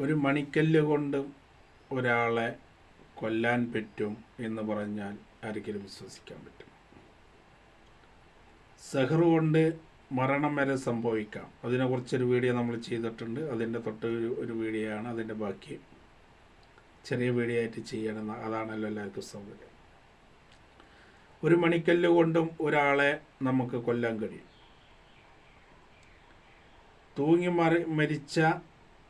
ഒരു മണിക്കല്ല് കൊണ്ട് ഒരാളെ കൊല്ലാൻ പറ്റും എന്ന് പറഞ്ഞാൽ ആരെങ്കിലും വിശ്വസിക്കാൻ പറ്റും? സെഹർ കൊണ്ട് മരണം വരെ സംഭവിക്കാം. അതിനെക്കുറിച്ചൊരു വീഡിയോ നമ്മൾ ചെയ്തിട്ടുണ്ട്. അതിന്റെ തൊട്ട് ഒരു ഒരു വീഡിയോ ആണ് അതിന്റെ ബാക്കി. ചെറിയ വീഡിയോ ആയിട്ട് ചെയ്യണമെന്ന് അതാണല്ലോ എല്ലാവർക്കും സൗകര്യം. ഒരു മണിക്കല്ല് കൊണ്ടും ഒരാളെ നമുക്ക് കൊല്ലാൻ കഴിയും. തൂങ്ങി മറി മരിച്ച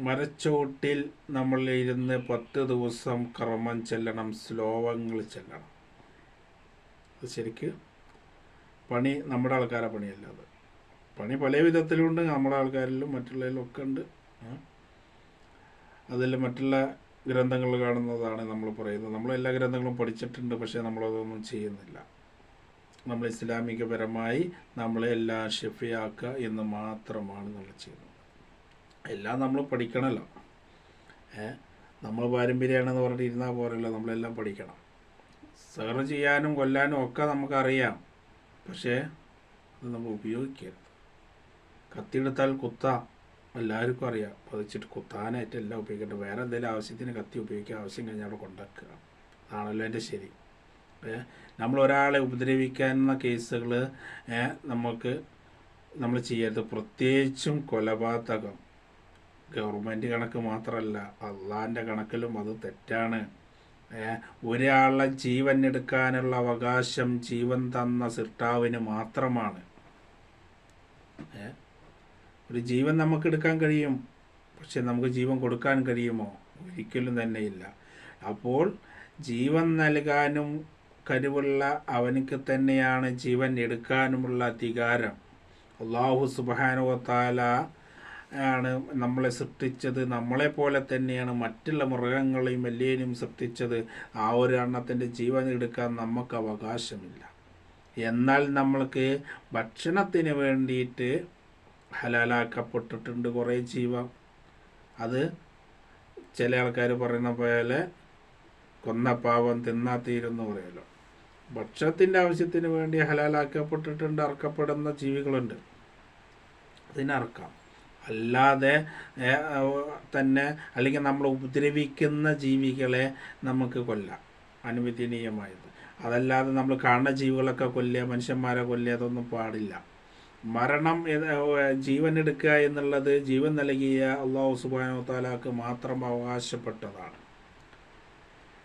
മരച്ചോട്ടിൽ നമ്മൾ ഇരുന്ന് പത്ത് ദിവസം കർമ്മം ചെല്ലണം ശ്ലോകങ്ങൾ ചെല്ലണം. അത് ശരിക്ക് പണി നമ്മുടെ ആൾക്കാരെ പണിയല്ല അത്. പണി പല വിധത്തിലുണ്ട്. നമ്മുടെ ആൾക്കാരിലും മറ്റുള്ളതിലും ഒക്കെ ഉണ്ട്. അതിൽ മറ്റുള്ള ഗ്രന്ഥങ്ങൾ കാണുന്നതാണ് നമ്മൾ പറയുന്നത്. നമ്മൾ എല്ലാ ഗ്രന്ഥങ്ങളും പഠിച്ചിട്ടുണ്ട് പക്ഷേ നമ്മളതൊന്നും ചെയ്യുന്നില്ല. നമ്മൾ ഇസ്ലാമികപരമായി നമ്മളെ എല്ലാം ഷെഫിയാക്കുക എന്ന് മാത്രമാണ് നമ്മൾ ചെയ്യുന്നത്. എല്ലാം നമ്മൾ പഠിക്കണമല്ലോ നമ്മൾ പാരമ്പര്യമാണെന്ന് പറഞ്ഞിട്ട് ഇരുന്നാൽ പോരല്ലോ നമ്മളെല്ലാം പഠിക്കണം. സെർവ് ചെയ്യാനും കൊല്ലാനും ഒക്കെ നമുക്കറിയാം. പക്ഷേ അത് നമ്മൾ ഉപയോഗിക്കരുത്. കത്തിയെടുത്താൽ കുത്താം. എല്ലാവർക്കും അറിയാം. പതിച്ചിട്ട് കുത്താനായിട്ട് എല്ലാം ഉപയോഗിക്കട്ടെ. വേറെ എന്തെങ്കിലും ആവശ്യത്തിന് കത്തി ഉപയോഗിക്കുക ആവശ്യം കഴിഞ്ഞാൽ അവിടെ കൊണ്ടാക്കുക അതാണല്ലോ എന്റെ ശരി. നമ്മൾ ഒരാളെ ഉപദ്രവിക്കാവുന്ന കേസുകൾ നമുക്ക് നമ്മൾ ചെയ്യരുത്. പ്രത്യേകിച്ചും കൊലപാതകം. ഗവൺമെന്റ് കണക്ക് മാത്രമല്ല അള്ളാന്റെ കണക്കിലും അത് തെറ്റാണ്. ഒരാളെ ജീവൻ എടുക്കാനുള്ള അവകാശം ജീവൻ തന്ന സിർട്ടാവിന് മാത്രമാണ്. ഒരു ജീവൻ നമുക്ക് എടുക്കാൻ കഴിയും പക്ഷെ നമുക്ക് ജീവൻ കൊടുക്കാൻ കഴിയുമോ? ഒരിക്കലും തന്നെയില്ല അപ്പോൾ ജീവൻ നൽകാനും കഴിവുള്ള അവനിക്ക് തന്നെയാണ് ജീവൻ എടുക്കാനുമുള്ള അധികാരം. അള്ളാഹു സുബാനുവത്താല ആണ് നമ്മളെ സൃഷ്ടിച്ചത്. നമ്മളെ പോലെ തന്നെയാണ് മറ്റുള്ള മൃഗങ്ങളെയും എല്ലേനും സൃഷ്ടിച്ചത്. ആ ഒരു എണ്ണത്തിന്റെ ജീവൻ എടുക്കാൻ നമുക്ക് അവകാശമില്ല. എന്നാൽ നമ്മൾക്ക് ഭക്ഷണത്തിന് വേണ്ടിയിട്ട് ഹലാലാക്കപ്പെട്ടിട്ടുണ്ട് കുറേ ജീവ അത് ചില ആൾക്കാർ പറയുന്ന പോലെ കൊന്ന പാവം തിന്നാ തീരുന്നു പറയുമല്ലോ ഭക്ഷണത്തിന്റെ ആവശ്യത്തിന് വേണ്ടി ഹലാലാക്കപ്പെട്ടിട്ടുണ്ട് അർക്കപ്പെടുന്ന ജീവികളുണ്ട്. അതിനറക്കാം അല്ലാതെ തന്നെ അല്ലെങ്കിൽ നമ്മൾ ഉപദ്രവിക്കുന്ന ജീവികളെ നമുക്ക് കൊല്ലാം. അനുവദനീയമായത്. അതല്ലാതെ നമ്മൾ കാണുന്ന ജീവികളൊക്കെ കൊല്ലുക മനുഷ്യന്മാരെ കൊല്ലുക അതൊന്നും പാടില്ല. മരണം ജീവൻ എടുക്കുക എന്നുള്ളത് ജീവൻ നൽകിയ അള്ളാഹു സുബാനോ താലാക്ക് മാത്രം അവകാശപ്പെട്ടതാണ്.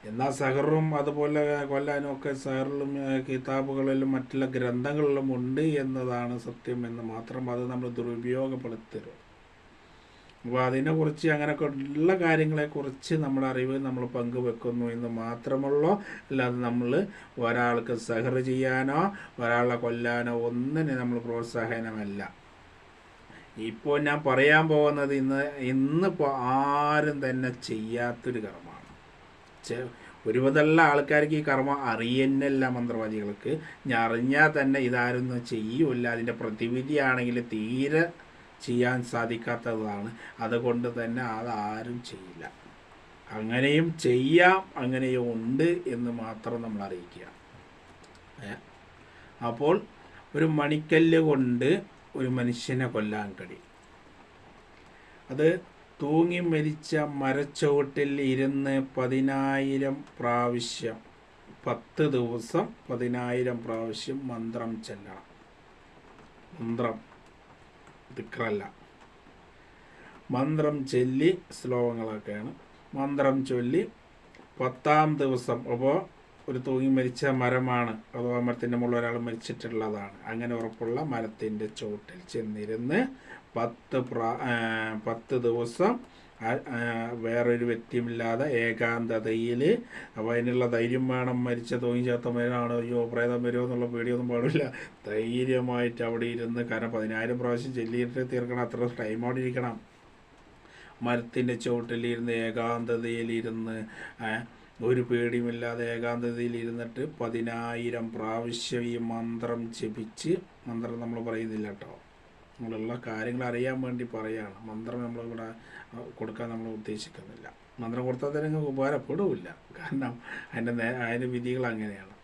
എന്നാൽ സഹറും അതുപോലെ കൊല്ലാനും ഒക്കെ സഹറിലും കിതാബുകളിലും മറ്റുള്ള ഗ്രന്ഥങ്ങളിലും ഉണ്ട് എന്നതാണ് സത്യം എന്ന് മാത്രം അത് നമ്മൾ ദുരുപയോഗപ്പെടുത്തരുത്. അപ്പോൾ അതിനെക്കുറിച്ച് അങ്ങനെയൊക്കെ ഉള്ള കാര്യങ്ങളെക്കുറിച്ച് നമ്മുടെ അറിവ് നമ്മൾ പങ്കുവെക്കുന്നു എന്ന് മാത്രമുള്ളൂ. അല്ലാതെ നമ്മൾ ഒരാൾക്ക് സഹർ ചെയ്യാനോ ഒരാളെ കൊല്ലാനോ ഒന്നിനെ നമ്മൾ പ്രോത്സാഹനമല്ല. ഇപ്പോൾ ഞാൻ പറയാൻ പോകുന്നത് ഇന്ന് ഇന്നിപ്പോൾ ആരും തന്നെ ചെയ്യാത്തൊരു കർമ്മമാണ്. ഒരുവിധമുള്ള ആൾക്കാർക്ക് ഈ കർമ്മം അറിയുന്നില്ല മന്ത്രവാദികൾക്ക്. ഞാൻ അറിഞ്ഞാൽ തന്നെ ഇതാരൊന്നും ചെയ്യൂല അതിന്റെ പ്രതിവിധിയാണെങ്കിൽ തീരെ ചെയ്യാൻ സാധിക്കാത്തതാണ്. അതുകൊണ്ട് തന്നെ അതാരും ചെയ്യില്ല. അങ്ങനെയും ചെയ്യാം അങ്ങനെയും ഉണ്ട് എന്ന് മാത്രം നമ്മൾ അറിയിക്കുക. അപ്പോൾ ഒരു മണിക്കല്ല് കൊണ്ട് ഒരു മനുഷ്യനെ കൊല്ലാൻ കഴിയും. അത് തൂങ്ങി മരിച്ച മരച്ചുവട്ടിൽ ഇരുന്ന് പതിനായിരം പ്രാവശ്യം പത്ത് ദിവസം പതിനായിരം പ്രാവശ്യം മന്ത്രം ചെല്ലണം. മന്ത്രം. ദിക്റല്ല. മന്ത്രം ചൊല്ലി ശ്ലോകങ്ങളൊക്കെയാണ്. മന്ത്രം ചൊല്ലി പത്താം ദിവസം അപ്പോൾ ഒരു തൂങ്ങി മരിച്ച മരമാണ്. അഥവാ മരത്തിന്റെ മുകളിൽ ഒരാൾ മരിച്ചിട്ടുള്ളതാണ്. അങ്ങനെ ഉറപ്പുള്ള മരത്തിന്റെ ചോട്ടിൽ ചെന്നിരുന്ന് പത്ത് പ്രാ പത്ത് ദിവസം വേറൊരു വ്യക്തിയുമില്ലാതെ ഏകാന്തതയിൽ അപ്പോൾ അതിനുള്ള ധൈര്യം വേണം മരിച്ച തോന്നി ചേർത്ത മരുന്നാണ് അയ്യോ പ്രേതം വരുമോ എന്നുള്ള പേടിയൊന്നും പാടില്ല. ധൈര്യമായിട്ട് അവിടെ ഇരുന്ന് കാരണം പതിനായിരം പ്രാവശ്യം ചെല്ലിയിട്ട് തീർക്കണം അത്ര ടൈം അവിടെ ഇരിക്കണം. മരത്തിന്റെ ചുവട്ടിലിരുന്ന് ഏകാന്തതയിലിരുന്ന് ഒരു പേടിയുമില്ലാതെ ഏകാന്തതയിൽ ഇരുന്നിട്ട് പതിനായിരം പ്രാവശ്യം ഈ മന്ത്രം ജപിച്ച് മന്ത്രം നമ്മൾ പറയുന്നില്ല കേട്ടോ. നമ്മളുള്ള കാര്യങ്ങൾ അറിയാൻ വേണ്ടി പറയുകയാണ് മന്ത്രം നമ്മളിവിടെ കൊടുക്കാൻ നമ്മൾ ഉദ്ദേശിക്കുന്നില്ല. മന്ത്രം കൊടുത്താൽ തന്നെ നിങ്ങൾക്ക് ഉപകാരപ്പെടില്ല കാരണം അതിന്റെ അതിന്റെ വിധികൾ അങ്ങനെയാണ്.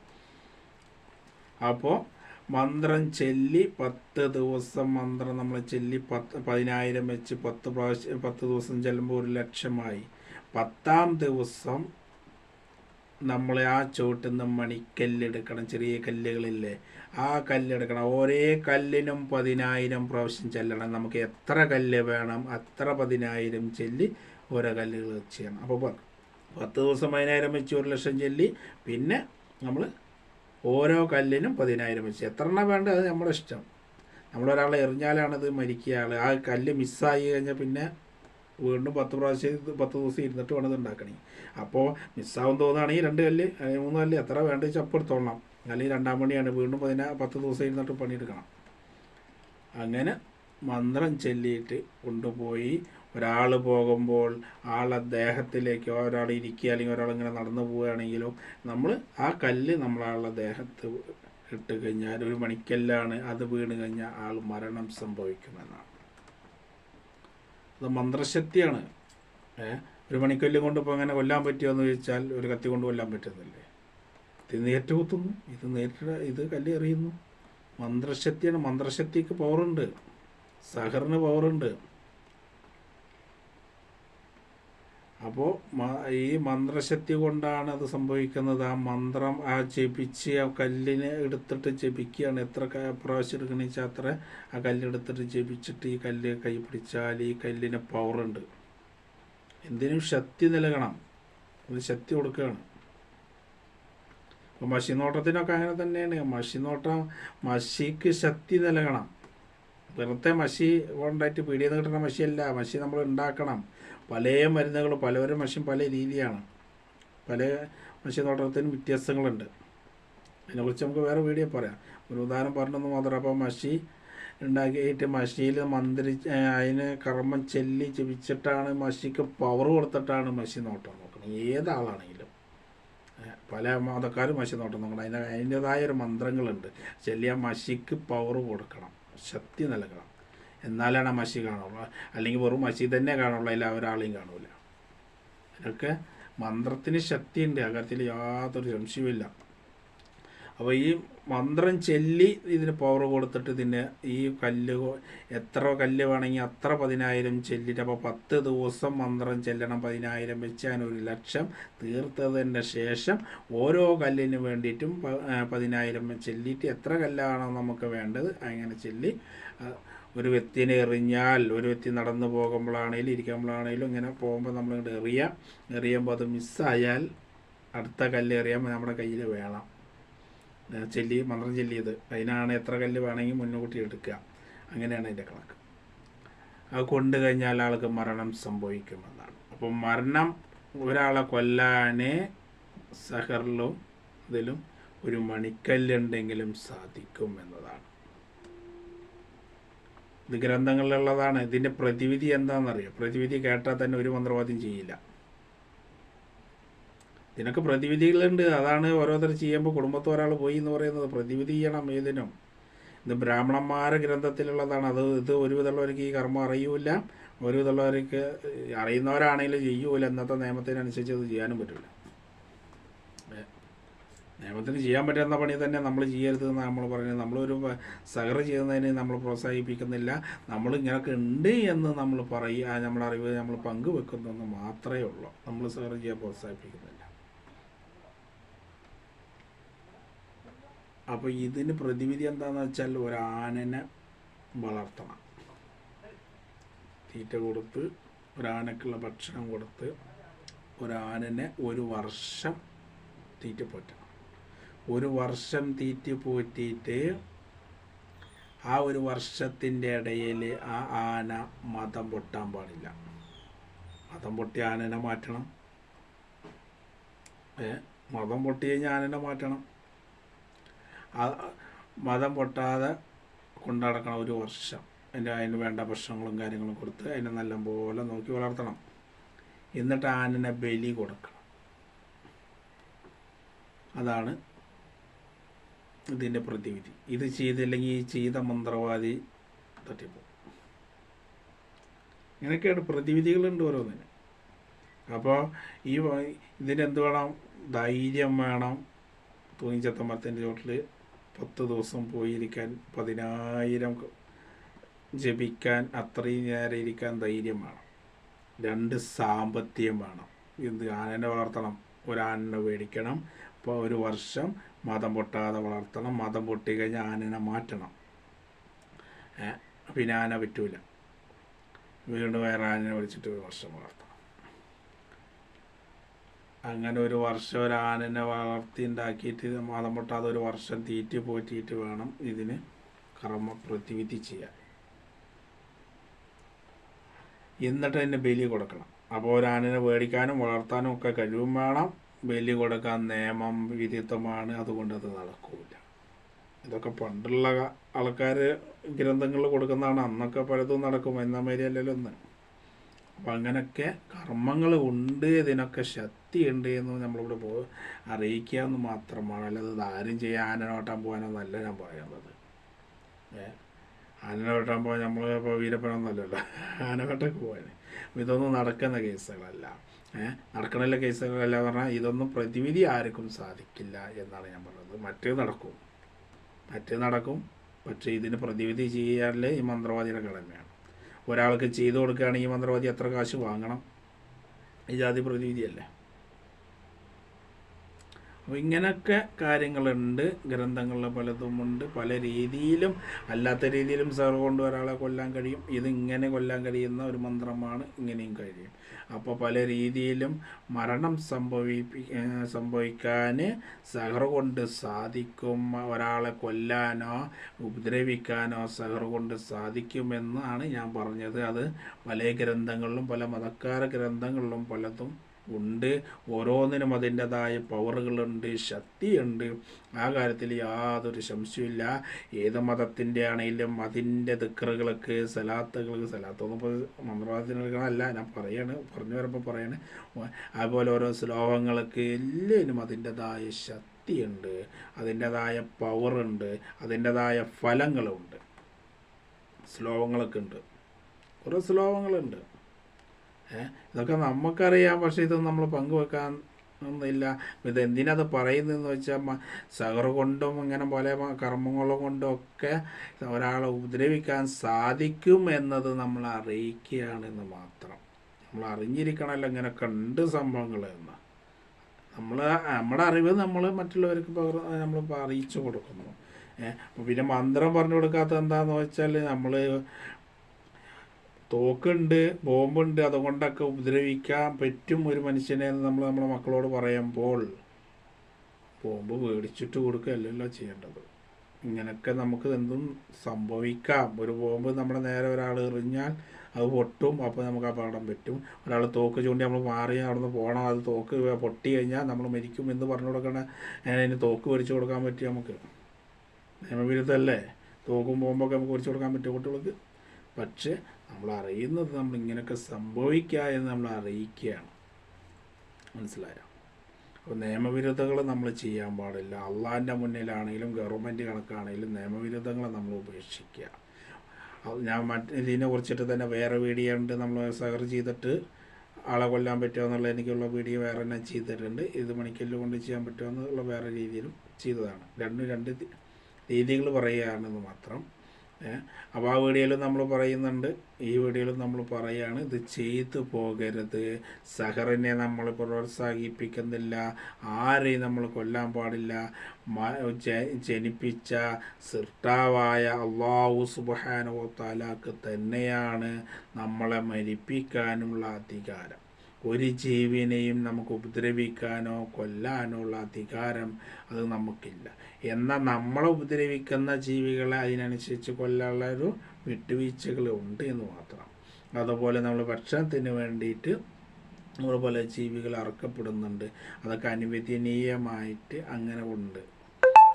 അപ്പോൾ മന്ത്രം ചൊല്ലി പത്ത് ദിവസം മന്ത്രം നമ്മൾ ചൊല്ലി പത്ത് പതിനായിരം വെച്ച് പത്ത് പ്രാവശ്യം പത്ത് ദിവസം ചെല്ലുമ്പോൾ ഒരു ലക്ഷമായി. പത്താം ദിവസം നമ്മളെ ആ ചുവട്ടിൽ നിന്ന് മണിക്കല്ലെടുക്കണം. ചെറിയ കല്ലുകളില്ലേ? ആ കല്ലെടുക്കണം. ഓരോ കല്ലിനും പതിനായിരം പ്രാവശ്യം ചെല്ലണം. നമുക്ക് എത്ര കല്ല് വേണം അത്ര പതിനായിരം ചെല്ലി ഓരോ കല്ലുകൾ ചെയ്യണം. അപ്പോൾ പത്ത് ദിവസം പതിനായിരം വെച്ച് ഒരു ലക്ഷം ചെല്ലി പിന്നെ നമ്മൾ ഓരോ കല്ലിനും പതിനായിരം വെച്ച്. എത്ര എണ്ണം വേണ്ട അത് നമ്മുടെ ഇഷ്ടം. നമ്മളൊരാളെ എറിഞ്ഞാലാണത് മരിക്കുക ആൾ ആ കല്ല് മിസ്സായി കഴിഞ്ഞാൽ പിന്നെ വീണ്ടും പത്ത് പ്രാവശ്യം പത്ത് ദിവസം ഇരുന്നിട്ട് വേണം ഇത് ഉണ്ടാക്കണേ. അപ്പോൾ മിസ്സാവും തോന്നുകയാണെങ്കിൽ രണ്ട് കല്ല് മൂന്ന് കല്ല് എത്ര വേണ്ടത് എടുത്തോളണം. അല്ലെങ്കിൽ രണ്ടാം പണിയാണ്. വീണ്ടും പതിനാ പത്ത് ദിവസം ഇരുന്നിട്ട് പണിയെടുക്കണം. അങ്ങനെ മന്ത്രം ചൊല്ലിയിട്ട് കൊണ്ടുപോയി ഒരാൾ പോകുമ്പോൾ ആളെ ദേഹത്തിലേക്ക് ഒരാൾ ഇരിക്കുക അല്ലെങ്കിൽ ഒരാൾ ഇങ്ങനെ നടന്നു പോവുകയാണെങ്കിലും നമ്മൾ ആ കല്ല് നമ്മളാളുടെ ദേഹത്ത് ഇട്ട് കഴിഞ്ഞാൽ ഒരു മണിക്കല്ലാണ് അത് വീണ് കഴിഞ്ഞാൽ ആൾ മരണം സംഭവിക്കുമെന്നാണ്. അത് മന്ത്രശക്തിയാണ്. ഏഹ് ഒരു മണിക്കല്ല് കൊണ്ടിപ്പോൾ അങ്ങനെ കൊല്ലാൻ പറ്റുമോ എന്ന് ചോദിച്ചാൽ ഒരു കത്തി കൊണ്ട് കൊല്ലാൻ പറ്റുന്നില്ലേ? ഇത് നേറ്റുകുത്തുന്നു ഇത് നേരിട്ട് ഇത് കല്ല് എറിയുന്നു മന്ത്രശക്തിയാണ് മന്ത്രശക്തിക്ക് പവറുണ്ട് സഹറിന് പവറുണ്ട് അപ്പോൾ ഈ മന്ത്രശക്തി കൊണ്ടാണ് അത് സംഭവിക്കുന്നത്. ആ മന്ത്രം ആ ജപിച്ച് ആ കല്ലിനെ എടുത്തിട്ട് ജപിക്കുകയാണ്. എത്ര പ്രാവശ്യം എടുക്കണമെന്ന് വെച്ചാൽ അത്ര ആ കല്ലെടുത്തിട്ട് ജപിച്ചിട്ട് ഈ കല്ല് കൈ പിടിച്ചാൽ ഈ കല്ലിന് പവറുണ്ട് എന്തിനും ശക്തി നൽകണം. അത് ശക്തി കൊടുക്കുകയാണ്. അപ്പോൾ മഷിനോട്ടത്തിനൊക്കെ അങ്ങനെ തന്നെയാണ്. മഷിനോട്ടം മഷിക്ക് ശക്തി നൽകണം. വെറുതെ മഷി കൊണ്ടായിട്ട് പീടിയിൽ നിന്ന് കിട്ടുന്ന മഷിയല്ല. മഷി നമ്മൾ ഉണ്ടാക്കണം. പല മരുന്നുകളും പലവരും മഷിയും പല രീതിയാണ്. പല മഷി തോട്ടത്തിനും വ്യത്യാസങ്ങളുണ്ട്. അതിനെക്കുറിച്ച് നമുക്ക് വേറെ വീഡിയോ പറയാം. ഒരു ഉദാഹരണം പറഞ്ഞെന്ന് മാത്രം. അപ്പോൾ മഷി ഉണ്ടാക്കിയിട്ട് മഷിയിൽ മന്ത്രി അതിന് കർമ്മം ചെല്ലി ജപിച്ചിട്ടാണ് മഷിക്ക് പവർ കൊടുത്തിട്ടാണ് മഷി നോട്ടം നോക്കുന്നത്. ഏതാളാണെങ്കിലും. പല മതക്കാരും മഷി നോക്കണം. അതിന് അതിന്റെതായ ഒരു മന്ത്രങ്ങളുണ്ട്. ചെല്ലിയ മഷിക്ക് പവർ കൊടുക്കണം. ശക്തി നൽകണം. എന്നാലാണ് ആ മഷി കാണുള്ളൂ. അല്ലെങ്കിൽ വെറും മഷി തന്നെ കാണുള്ളൂ. അതിൽ ഒരാളെയും കാണൂല. അതിനൊക്കെ മന്ത്രത്തിന് ശക്തിയുണ്ട്. അകത്തിൽ യാതൊരു യാതൊരു സംശയവുമില്ല. അപ്പോൾ ഈ മന്ത്രം ചൊല്ലി ഇതിന് പവർ കൊടുത്തിട്ട് ഇതിന് ഈ കല്ല് എത്ര കല്ല് വേണമെങ്കിൽ അത്ര പതിനായിരം ചെല്ലിട്ട് അപ്പോൾ പത്ത് ദിവസം മന്ത്രം ചെല്ലണം പതിനായിരം വെച്ച് ഞാൻ ഒരു ലക്ഷം. തീർത്തതിന്റെ ശേഷം ഓരോ കല്ലിന് വേണ്ടിയിട്ടും പതിനായിരം ചെല്ലിയിട്ട് എത്ര കല്ലാണോ നമുക്ക് വേണ്ടത് അങ്ങനെ ചെല്ലി. ഒരു വ്യക്തിനെ എറിഞ്ഞാൽ ഒരു വ്യക്തി നടന്നു പോകുമ്പോഴാണേലും ഇരിക്കുമ്പോഴാണേലും ഇങ്ങനെ പോകുമ്പോൾ നമ്മളിങ്ങോട്ട് എറിയാം. എറിയുമ്പോൾ അത് മിസ്സായാൽ അടുത്ത കല്ല് എറിയാൻ നമ്മുടെ കയ്യിൽ വേണം. ചെല്ലി മന്ത്രം ചെല്ലിയത്. അതിനാണ് എത്ര കല്ല് വേണമെങ്കിൽ മുൻകൂട്ടി എടുക്കുക. അങ്ങനെയാണ് അതിന്റെ കണക്ക്. അത് കൊണ്ടു കഴിഞ്ഞാൽ ആൾക്ക് മരണം സംഭവിക്കുമെന്നാണ്. അപ്പം മരണം ഒരാളെ കൊല്ലാനേ സഹറിലും ഇതിലും ഒരു മണിക്കല്ലുണ്ടെങ്കിലും സാധിക്കും എന്നതാണ്. ഇത് ഗ്രന്ഥങ്ങളിലുള്ളതാണ്. ഇതിന്റെ പ്രതിവിധി എന്താണെന്നറിയാം? പ്രതിവിധി കേട്ടാൽ തന്നെ ഒരു മന്ത്രവാദ്യം ചെയ്യില്ല. ഇതിനൊക്കെ പ്രതിവിധികളുണ്ട്. അതാണ് ഓരോരുത്തർ ചെയ്യുമ്പോൾ കുടുംബത്തിൽ ഒരാൾ പോയി എന്ന് പറയുന്നത്. പ്രതിവിധി ചെയ്യണം ഏതിനും. ഇത് ബ്രാഹ്മണന്മാരുടെ ഗ്രന്ഥത്തിലുള്ളതാണ്. അത് ഇത് ഒരുവിധമുള്ളവർക്ക് ഈ കർമ്മം അറിയൂല ഒരുവിധമുള്ളവർക്ക് അറിയുന്നവരാണെങ്കിലും ചെയ്യൂല. ഇന്നത്തെ നിയമത്തിനനുസരിച്ച് അത് ചെയ്യാനും പറ്റില്ല. നിയമത്തിന് ചെയ്യാൻ പറ്റുന്ന പണി തന്നെ നമ്മൾ ചെയ്യരുത് എന്ന് നമ്മൾ പറയുന്നത്. നമ്മളൊരു സഹർ ചെയ്യുന്നതിന് നമ്മൾ പ്രോത്സാഹിപ്പിക്കുന്നില്ല. നമ്മൾ ഇങ്ങനെയൊക്കെ ഉണ്ട് എന്ന് നമ്മൾ പറയുക നമ്മുടെ അറിവ് നമ്മൾ പങ്കുവെക്കുന്നതെന്ന് മാത്രമേ ഉള്ളൂ. നമ്മൾ സഹർ ചെയ്യാൻ പ്രോത്സാഹിപ്പിക്കുന്നില്ല. അപ്പോൾ ഇതിന് പ്രതിവിധി എന്താണെന്ന് വെച്ചാൽ ഒരു ആനനെ വളർത്തണം. തീറ്റ കൊടുത്ത് ഒരാനക്കുള്ള ഭക്ഷണം കൊടുത്ത് ഒരാനനെ ഒരു വർഷം തീറ്റ പോറ്റണം. ഒരു വർഷം തീറ്റ പോറ്റിയിട്ട് ആ ഒരു വർഷത്തിന്റെ ഇടയിൽ ആ ആന മതം പൊട്ടാൻ പാടില്ല. മതം പൊട്ടി ആനനെ മാറ്റണം. ഏ? മതം പൊട്ടി കഴിഞ്ഞാൽ ആനനെ മാറ്റണം. മതം പൊട്ടാതെ കൊണ്ടുനടക്കണം ഒരു വർഷം. അതിന്റെ അതിന് വേണ്ട ഭക്ഷണങ്ങളും കാര്യങ്ങളും കൊടുത്ത് അതിനെ നല്ലപോലെ നോക്കി വളർത്തണം. എന്നിട്ട് ആനനെ ബലി കൊടുക്കണം. അതാണ് ഇതിന്റെ പ്രതിവിധി. ഇത് ചെയ്തില്ലെങ്കിൽ ഈ ചെയ്ത മന്ത്രവാദി തട്ടിപ്പോകും. ഇങ്ങനെയൊക്കെയാണ് പ്രതിവിധികളുണ്ട് ഓരോന്നിന്. അപ്പോൾ ഈ ഇതിനെന്ത് വേണം? ധൈര്യം വേണം. തൂങ്ങിച്ചത്ത മരത്തിന്റെ ചോട്ടിൽ പത്ത് ദിവസം പോയിരിക്കാൻ പതിനായിരം ജപിക്കാൻ അത്രയും നേരം ഇരിക്കാൻ ധൈര്യം വേണം. രണ്ട് സാമ്പത്തികം വേണം. ഇത് ആനനെ വളർത്തണം ഒരാനനെ മേടിക്കണം അപ്പോൾ ഒരു വർഷം മതം പൊട്ടാതെ വളർത്തണം മതം പൊട്ടി കഴിഞ്ഞാൽ ആനനെ മാറ്റണം. പിന്നെ ആന പറ്റൂല. വീണ്ടും വേറെ ആനനെ വിളിച്ചിട്ട് ഒരു വർഷം വളർത്തണം. അങ്ങനെ ഒരു വർഷം ഒരു ആനനെ വളർത്തി ഉണ്ടാക്കിയിട്ട് മതം പൊട്ടാതെ ഒരു വർഷം തീറ്റി പോറ്റിയിട്ട് വേണം ഇതിന് കർമ്മ പ്രതിവിധി ചെയ്യാൻ. എന്നിട്ട് അതിന് ബലി കൊടുക്കണം. അപ്പോൾ ഒരു ആനനെ മേടിക്കാനും വളർത്താനും ഒക്കെ കഴിവും വേണം. ബലി കൊടുക്കാൻ നിയമം വിരുദ്ധമാണ് അതുകൊണ്ട് അത് നടക്കൂല. ഇതൊക്കെ പണ്ടുള്ള ആൾക്കാർ ഗ്രന്ഥങ്ങളിൽ കൊടുക്കുന്നതാണ്. അന്നൊക്കെ പലതും നടക്കും. എന്ന മാതിരിയല്ലല്ലോ ഒന്ന് അപ്പം അങ്ങനെയൊക്കെ കർമ്മങ്ങൾ ഉണ്ട് ഇതിനൊക്കെ ശക്തി ഉണ്ട് എന്ന് നമ്മളിവിടെ പോ അറിയിക്കുക എന്ന് മാത്രമാണ്. അല്ലാതെ ഇത് ആരും ചെയ്യാൻ ആനനോട്ടം പോകാനൊന്നല്ല ഞാൻ പറയുന്നത്. ഏ? ആനനോട്ടം പോകാൻ നമ്മൾ ഇപ്പോൾ വീരപ്പനൊന്നുമല്ലല്ലോ. ആന വേട്ടയ്ക്ക് പോകാൻ ഇതൊന്നും നടക്കുന്ന കേസുകളല്ല. ഏഹ് നടക്കണില്ല കേസുകളല്ല പറഞ്ഞാൽ ഇതൊന്നും പ്രതിവിധി ആർക്കും സാധിക്കില്ല എന്നാണ് ഞാൻ പറയുന്നത്. മറ്റേ നടക്കും. മറ്റേ നടക്കും. പക്ഷേ ഇതിന് പ്രതിവിധി ചെയ്യാറില്ല ഈ മന്ത്രവാദിയുടെ കടമയാണ്. ഒരാൾക്ക് ചെയ്തു കൊടുക്കുകയാണെങ്കിൽ മന്ത്രവാദി എത്ര കാശ് വാങ്ങണം. ഈ ജാതി പ്രതിവിധിയല്ലേ അപ്പോൾ ഇങ്ങനെയൊക്കെ കാര്യങ്ങളുണ്ട് ഗ്രന്ഥങ്ങളിൽ പലതുമുണ്ട്. പല രീതിയിലും അല്ലാത്ത രീതിയിലും സർവ് കൊണ്ട് ഒരാളെ കൊല്ലാൻ കഴിയും. ഇത് ഇങ്ങനെ കൊല്ലാൻ കഴിയുന്ന ഒരു മന്ത്രമാണ് ഇങ്ങനെയും കഴിയും. അപ്പോൾ പല രീതിയിലും മരണം സംഭവിപ്പി സംഭവിക്കാൻ സഹർ കൊണ്ട് സാധിക്കും. ഒരാളെ കൊല്ലാനോ ഉപദ്രവിക്കാനോ സഹർ കൊണ്ട് സാധിക്കുമെന്നാണ് ഞാൻ പറഞ്ഞത്. അത് പല ഗ്രന്ഥങ്ങളിലും പല മതക്കാര ഗ്രന്ഥങ്ങളിലും പലതും ഉണ്ട്. ഓരോന്നിനും അതിന്റെതായ പവറുകളുണ്ട് ശക്തിയുണ്ട്. ആ കാര്യത്തിൽ യാതൊരു സംശയമില്ല ഏത് മതത്തിന്റെ ആണെങ്കിലും അതിന്റെ ദിക്കറുകൾക്ക് സലാത്തുകൾക്ക് സലാത്തൊന്നും ഇപ്പോൾ മന്ത്രവാദത്തിനല്ല ഞാൻ പറയാണ് പറഞ്ഞു വരുമ്പോൾ പറയാണ്. അതുപോലെ ഓരോ ശ്ലോകങ്ങൾക്ക് എല്ലാത്തിനും അതിന്റെതായ ശക്തിയുണ്ട് അതിന്റെതായ പവറുണ്ട് അതിന്റെതായ ഫലങ്ങളുണ്ട്. ശ്ലോകങ്ങളൊക്കെ ഉണ്ട്. ഓരോ ശ്ലോകങ്ങളുണ്ട്. ഇതൊക്കെ നമുക്കറിയാം പക്ഷെ ഇത് നമ്മൾ പങ്കുവെക്കാൻ ഒന്നുമില്ല. ഇത് എന്തിനത് പറയുന്നതെന്ന് വെച്ചാൽ സഹർ കൊണ്ടും ഇങ്ങനെ പല കർമ്മങ്ങൾ കൊണ്ടും ഒക്കെ ഒരാളെ ഉപദ്രവിക്കാൻ സാധിക്കും എന്നത് നമ്മൾ അറിയിക്കുകയാണെന്ന് മാത്രം. നമ്മൾ അറിഞ്ഞിരിക്കണമല്ലോ ഇങ്ങനെയൊക്കെ ഉണ്ട് സംഭവങ്ങൾ എന്ന്. നമ്മൾ നമ്മുടെ അറിവ് നമ്മൾ മറ്റുള്ളവർക്ക് നമ്മൾ അറിയിച്ചു കൊടുക്കുന്നു. അപ്പോൾ പിന്നെ മന്ത്രം പറഞ്ഞു കൊടുക്കാത്ത എന്താണെന്ന് വെച്ചാൽ നമ്മൾ തോക്കുണ്ട് ബോംബുണ്ട് അതുകൊണ്ടൊക്കെ ഉപദ്രവിക്കാൻ പറ്റും ഒരു മനുഷ്യനെ എന്ന് നമ്മൾ നമ്മുടെ മക്കളോട് പറയുമ്പോൾ. ബോംബ് മേടിച്ചിട്ട് കൊടുക്കുകയല്ലല്ലോ ചെയ്യേണ്ടത്. ഇങ്ങനെയൊക്കെ നമുക്ക് എന്തും സംഭവിക്കാം. ഒരു ബോംബ് നമ്മുടെ നേരെ ഒരാൾ എറിഞ്ഞാൽ അത് പൊട്ടും അപ്പോൾ നമുക്ക് അപകടം പറ്റും. ഒരാൾ തോക്ക് ചൂണ്ടി നമ്മൾ മാറി അവിടുന്ന് പോകണം അത് തോക്ക് പൊട്ടി കഴിഞ്ഞാൽ നമ്മൾ മരിക്കും എന്ന് പറഞ്ഞു കൊടുക്കണ അതിന് തോക്ക് മേടിച്ച് കൊടുക്കാൻ പറ്റും നമുക്ക്. നിയമവിരുദ്ധമല്ലേ? തോക്കും ബോംബൊക്കെ നമുക്ക് മേടിച്ച് കൊടുക്കാൻ പറ്റും കുട്ടികൾക്ക്. പക്ഷേ നമ്മൾ അറിയുന്നത് നമ്മൾ ഇങ്ങനെയൊക്കെ സംഭവിക്കുക എന്ന് നമ്മൾ അറിയിക്കുകയാണ് മനസ്സിലായോ? അപ്പോൾ നിയമവിരുദ്ധകൾ നമ്മൾ ചെയ്യാൻ പാടില്ല. അള്ളാഹിന്റെ മുന്നിലാണെങ്കിലും ഗവൺമെന്റ് കണക്കാണെങ്കിലും നിയമവിരുദ്ധങ്ങൾ നമ്മൾ ഉപേക്ഷിക്കുക. ഞാൻ മറ്റേ ഇതിനെ കുറിച്ചിട്ട് തന്നെ വേറെ വീഡിയോ ഉണ്ട് നമ്മൾ സഹർ ചെയ്തിട്ട്. ആളെ കൊല്ലാൻ പറ്റുമോ എന്നുള്ള എനിക്കുള്ള വീഡിയോ വേറെ തന്നെ ചെയ്തിട്ടുണ്ട്. ഇത് മണിക്കല്ല് കൊണ്ട് ചെയ്യാൻ പറ്റുമോ എന്നുള്ള വേറെ രീതിയിലും ചെയ്തതാണ്. രണ്ടും രണ്ട് രീതികൾ പറയുകയാണെന്ന് മാത്രം. അപ്പോൾ ആ വീഡിയോയിലും നമ്മൾ പറയുന്നുണ്ട് ഈ വീഡിയോയിലും നമ്മൾ പറയുകയാണ് ഇത് ചെയ്തു പോകരുത്. സഹറിനെ നമ്മൾ പ്രോത്സാഹിപ്പിക്കുന്നില്ല ആരെയും നമ്മൾ കൊല്ലാൻ പാടില്ല. ജനിപ്പിച്ച സിർട്ടാവായ അള്ളാഹു സുബാനോ താലാക്ക് തന്നെയാണ് നമ്മളെ മരിപ്പിക്കാനുള്ള അധികാരം. ഒരു ജീവിനെയും നമുക്ക് ഉപദ്രവിക്കാനോ കൊല്ലാനോ ഉള്ള അധികാരം അത് നമുക്കില്ല. എന്നാൽ നമ്മളെ ഉപദ്രവിക്കുന്ന ജീവികളെ അതിനനുസരിച്ച് കൊല്ലാനുള്ള ഒരു വിട്ടുവീഴ്ചകൾ ഉണ്ട് എന്ന് മാത്രം. അതുപോലെ നമ്മൾ ഭക്ഷണത്തിന് വേണ്ടിയിട്ട് നമ്മൾ പല ജീവികൾ അറക്കപ്പെടുന്നുണ്ട്. അതൊക്കെ അനുവദനീയമായിട്ട് അങ്ങനെ ഉണ്ട്.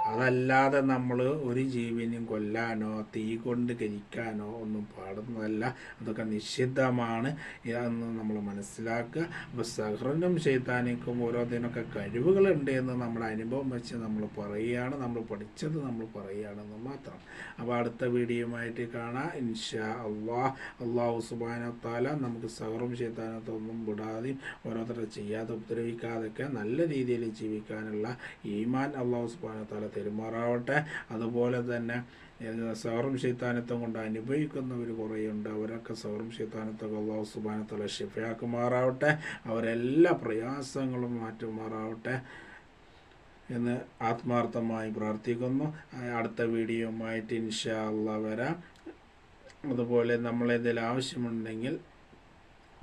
അതല്ലാതെ നമ്മൾ ഒരു ജീവിനും കൊല്ലാനോ തീ കൊണ്ട് കരിക്കാനോ ഒന്നും പാടുന്നതല്ല. അതൊക്കെ നിഷിദ്ധമാണ്. എന്ന് നമ്മൾ മനസ്സിലാക്കുക. അപ്പോൾ സഹ്റിനും ചെയ്താനിക്കും ഓരോന്നിനൊക്കെ കഴിവുകളുണ്ട് എന്ന് നമ്മുടെ അനുഭവം വെച്ച് നമ്മൾ പറയുകയാണ്. നമ്മൾ പഠിച്ചത് നമ്മൾ പറയുകയാണെന്ന് മാത്രം. അപ്പോൾ അടുത്ത വീഡിയോയുമായിട്ട് കാണാം. ഇൻഷാ അള്ളാഹ് അള്ളാഹു സുബാന താല നമുക്ക് സഹറും ചെയ്താനത്തൊന്നും വിടാതെയും ഓരോരുത്തരെ ചെയ്യാതെ ഉപദ്രവിക്കാതൊക്കെ നല്ല രീതിയിൽ ജീവിക്കാനുള്ള ഈമാൻ അള്ളാഹു സുബാന താല തെരുമാറാവട്ടെ അതുപോലെ തന്നെ സൗറം ശൈത്താനത്വം കൊണ്ട് അനുഭവിക്കുന്നവർ കുറേയുണ്ട്. അവരൊക്കെ സഹറും ശൈത്താനത്വം അള്ളാഹു സുബാനത്തുള്ള ഷിഫയാക്കുമാറാവട്ടെ അവരെല്ലാ പ്രയാസങ്ങളും മാറ്റുമാറാവട്ടെ എന്ന് ആത്മാർത്ഥമായി പ്രാർത്ഥിക്കുന്നു. അടുത്ത വീഡിയോയുമായിട്ട് ഇൻഷാ അള്ളാഹ് വരാം. അതുപോലെ നമ്മളെന്തെങ്കിലും ആവശ്യമുണ്ടെങ്കിൽ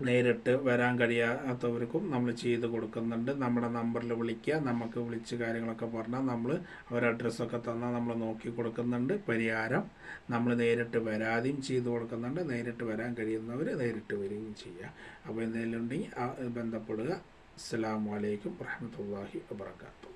നേരിട്ട് വരാൻ കഴിയാത്തവർക്കും നമ്മൾ ചെയ്ത് കൊടുക്കുന്നുണ്ട്. നമ്മുടെ നമ്പറിൽ വിളിക്കുക നമുക്ക് വിളിച്ച് കാര്യങ്ങളൊക്കെ പറഞ്ഞാൽ നമ്മൾ അവർ അഡ്രസ്സൊക്കെ തന്നാൽ നമ്മൾ നോക്കി കൊടുക്കുന്നുണ്ട്. പരിഹാരം നമ്മൾ നേരിട്ട് വരാതെയും ചെയ്ത് കൊടുക്കുന്നുണ്ട്. നേരിട്ട് വരാൻ കഴിയുന്നവർ നേരിട്ട് വരികയും ചെയ്യുക. അപ്പോൾ എന്തെങ്കിലും ഉണ്ടെങ്കിൽ ബന്ധപ്പെടുക. അസ്സാം വലൈക്കും വറഹമത്തല്ലാഹി വാബർക്കാത്തു